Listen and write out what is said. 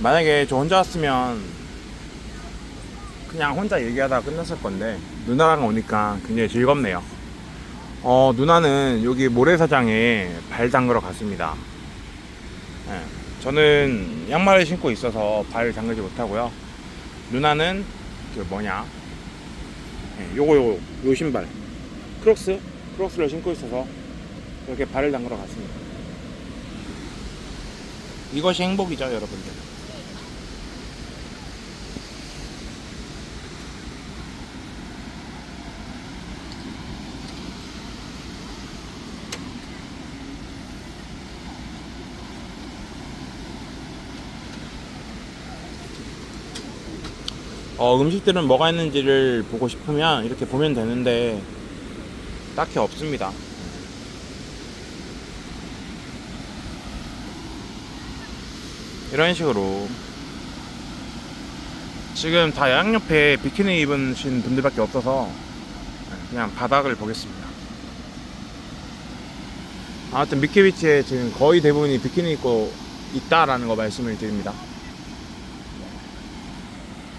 만약에 저 혼자 왔으면 그냥 혼자 얘기하다가 끝났을 건데 누나랑 오니까 굉장히 즐겁네요. 어, 누나는 여기 모래사장에 발 담그러 갔습니다. 예, 저는 양말을 신고 있어서 발을 담그지 못하고요. 누나는 그 뭐냐? 예, 요거 요거 요 신발 크록스 크록스를 신고 있어서 이렇게 발을 담그러 갔습니다. 이것이 행복이죠, 여러분들. 어, 음식들은 뭐가 있는지를 보고 싶으면 이렇게 보면 되는데 딱히 없습니다. 이런 식으로 지금 다 양옆에 비키니 입으신 분들밖에 없어서 그냥 바닥을 보겠습니다. 아무튼 미키비치에 지금 거의 대부분이 비키니 입고 있다라는 거 말씀을 드립니다.